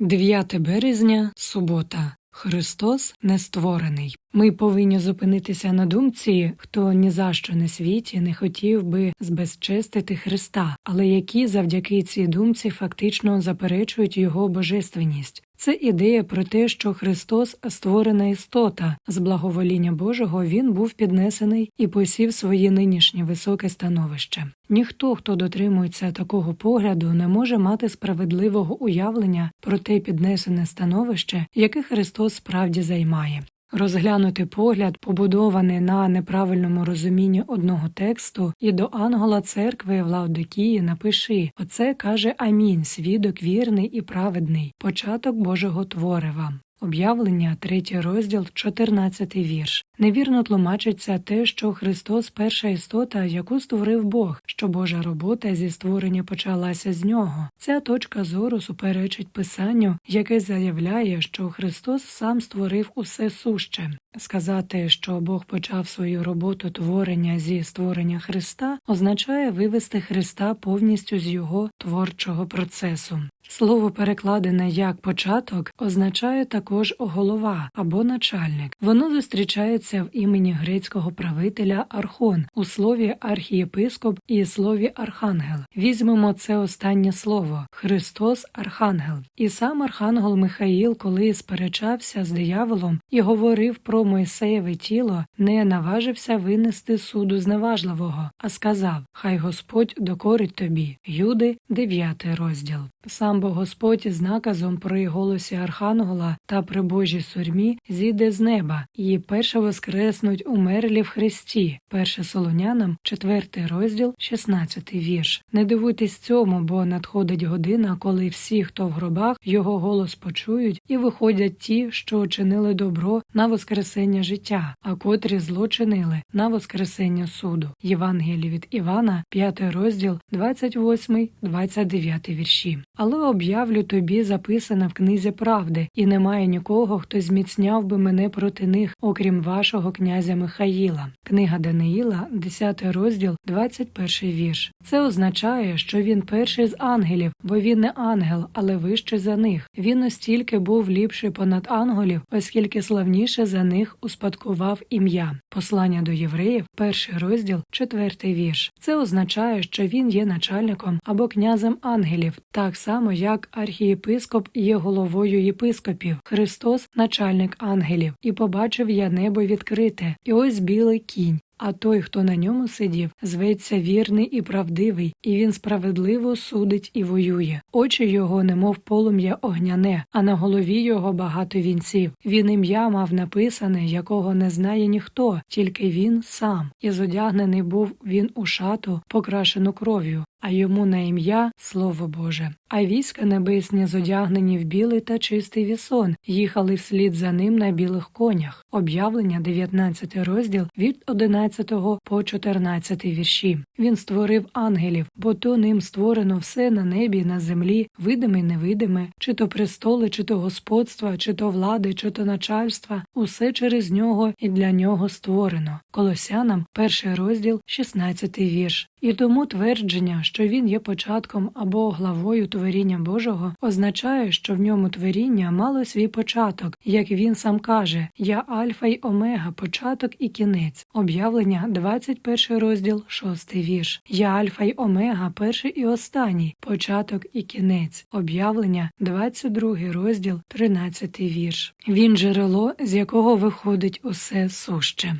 9 березня, субота. Христос не створений. Ми повинні зупинитися на думці, хто ні за що на світі не хотів би збезчестити Христа, але які завдяки цій думці фактично заперечують його божественність. Це ідея про те, що Христос створена істота, з благовоління Божого він був піднесений і посів своє нинішнє високе становище. Ніхто, хто дотримується такого погляду, не може мати справедливого уявлення про те піднесене становище, яке Христос справді займає. Розглянути погляд, побудований на неправильному розумінні одного тексту, і до ангела церкви в Лаодикії напиши Оце каже Амінь, свідок вірний і праведний, початок Божого творива. Об'явлення, третій розділ, 14 вірш. Невірно тлумачиться те, що Христос перша істота, яку створив Бог, що Божа робота зі створення почалася з нього. Ця точка зору суперечить Писанню, яке заявляє, що Христос сам створив усе суще. Сказати, що Бог почав свою роботу творення зі створення Христа, означає вивести Христа повністю з його творчого процесу. Слово перекладене як початок означає також голова або начальник. Воно зустрічається в імені грецького правителя Архон у слові архієпископ і слові архангел. Візьмемо це останнє слово Христос Архангел. І сам Архангел Михаїл, коли сперечався з дияволом і говорив про Мойсеєве тіло, не наважився винести суду зневажливого, а сказав: Хай Господь докорить тобі. Юди, 9 розділ. Сам бо Господь з наказом при голосі Архангела та при Божій сурмі зійде з неба і перше воскреснуть умерлі в Христі. Перше Солонянам, 4 розділ, 16 вірш. Не дивуйтесь цьому, бо надходить година, коли всі, хто в гробах, його голос почують, і виходять ті, що чинили добро на воскресення життя, а котрі зло чинили на воскресення суду. Євангеліє від Івана, 5 розділ, 28, 29 вірші. Але об'явлю тобі записана в книзі правди, і немає нікого, хто зміцняв би мене проти них, окрім вашого князя Михаїла. Книга Даниїла, 10 розділ, 21 вірш. Це означає, що він перший з ангелів, бо він не ангел, але вище за них. Він настільки був ліпший понад ангелів, оскільки славніше за них успадкував ім'я. Послання до євреїв, перший розділ, четвертий вірш. Це означає, що він є начальником або князем ангелів, так само як архієпископ є головою єпископів, Христос начальник ангелів, і побачив я небо відкрите, і ось білий кінь. А той, хто на ньому сидів, зветься вірний і правдивий, і він справедливо судить і воює. Очі його, немов полум'я огняне, а на голові його багато вінців. Він ім'я мав написане, якого не знає ніхто, тільки він сам. І зодягнений був він у шату, покрашену кров'ю. А йому на ім'я Слово Боже. А війська небесні, зодягнені в білий та чистий вісон, їхали вслід за ним на білих конях. Об'явлення, 19 розділ від 11 по 14 вірші. Він створив ангелів, бо то ним створено все на небі, на землі, видиме, й невидиме, чи то престоли, чи то господства, чи то влади, чи то начальства, усе через нього і для нього створено. Колосянам, перший розділ, 16 вірш. І тому твердження, що він є початком або главою творіння Божого, означає, що в ньому творіння мало свій початок, як він сам каже: Я Альфа й Омега, початок і кінець. Об'явлення, 21 розділ, 6 вірш. Я Альфа й Омега, перший і останній, початок і кінець. Об'явлення, 22 розділ, 13 вірш. Він джерело, з якого виходить усе суще.